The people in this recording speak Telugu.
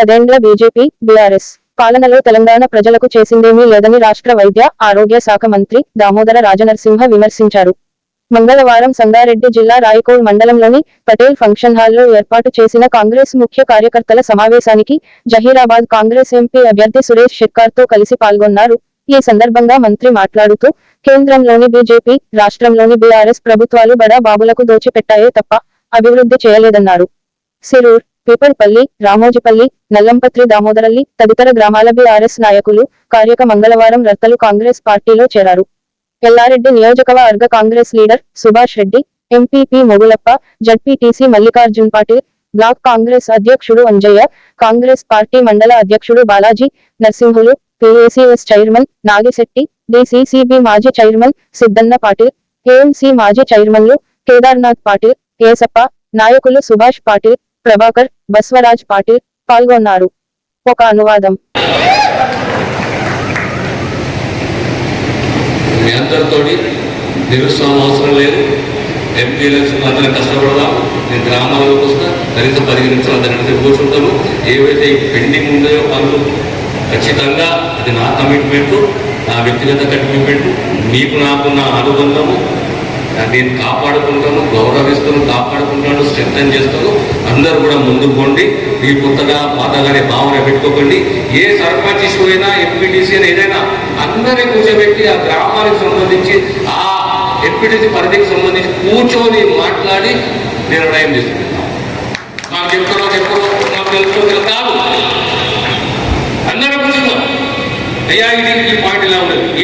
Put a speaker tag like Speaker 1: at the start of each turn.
Speaker 1: పదేండ్ల బీజేపీ బీఆర్ఎస్ పాలనలో తెలంగాణ ప్రజలకు చేసిందేమీ లేదని రాష్ట్ర వైద్య ఆరోగ్య శాఖ మంత్రి దామోదర రాజనరసింహ విమర్శించారు. మంగళవారం సంగారెడ్డి జిల్లా రాయకోడ్ మండలంలోని పటేల్ ఫంక్షన్ హాల్లో ఏర్పాటు చేసిన కాంగ్రెస్ ముఖ్య కార్యకర్తల సమావేశానికి జహీరాబాద్ కాంగ్రెస్ ఎంపీ అభ్యర్థి సురేష్ షెట్కార్తో కలిసి పాల్గొన్నారు. ఈ సందర్భంగా మంత్రి మాట్లాడుతూ కేంద్రంలోని బీజేపీ రాష్ట్రంలోని బీఆర్ఎస్ ప్రభుత్వాలు బడా బాబులకు దోచిపెట్టాయే తప్ప అభివృద్ధి చేయలేదన్నారు. సిరూర్ పేపర్పల్లి రామోజిపల్లి నల్లంపత్రి దామోదరల్లి తదితర గ్రామాల బీఆర్ఎస్ నాయకులు కార్యక మంగళవారం రత్తలు కాంగ్రెస్ పార్టీలో చేరారు. ఎల్లారెడ్డి నియోజకవర్గ Congress leader Subhash Reddy MPP Mogulappa ZPTC Mallikarjun Patil block Congress అధ్యక్షుడు అంజయ్య కాంగ్రెస్ పార్టీ మండల అధ్యక్షుడు Balaji Narsimhulu PACS chairman Nagishetty DCCB మాజీ చైర్మన్ సిద్దన్న పాటిల్ ఏఎంసీ మాజీ చైర్మన్లు కేదార్నాథ్ పాటిల్ ఏసప్ప నాయకులు సుభాష్ పాటిల్ ప్రభాకర్ బస్వరాజ్ పాటిల్ పాల్గొన్నారు. ఒక అనువాదం.
Speaker 2: మీ అందరితో నిరుత్సాహం అవసరం లేదు. ఎంపీ ఎలక్షన్ అందరం కష్టపడదాం నేను గ్రామాలకు వస్తా కనీసం పదిహేను నిమిషాలు అందరి కలిసి ఏవైతే పెండింగ్ ఉన్నాయో పనులు ఖచ్చితంగా అది నా కమిట్మెంటు నా వ్యక్తిగత కమిట్మెంటు మీకు నాకున్న అనుబంధము నేను కాపాడుకుంటాను గౌరవిస్తాను కాపాడుకుంటాను స్ట్రెంగ్ చేస్తాను. అందరూ కూడా ముందుకు పోండి. మీరు కొత్తగా పాతగానే భావన పెట్టుకోకండి. ఏ సర్పంచ్ ఇష్యూ అయినా ఎంపీటీసీ అయినా ఏదైనా అందరినీ కూర్చోబెట్టి ఆ గ్రామానికి సంబంధించి ఆ ఎంపీటీసీ పరిధికి సంబంధించి కూర్చొని మాట్లాడి నిర్ణయం తీసుకుంటాం మాకు చెప్తారో చెప్పరు మాకు తెలుసుకో తెలుసు కాదు. అందరూ కూర్చున్నాం. అయ్యా ఇది ఈ పాయింట్ ఇలా ఉండదు.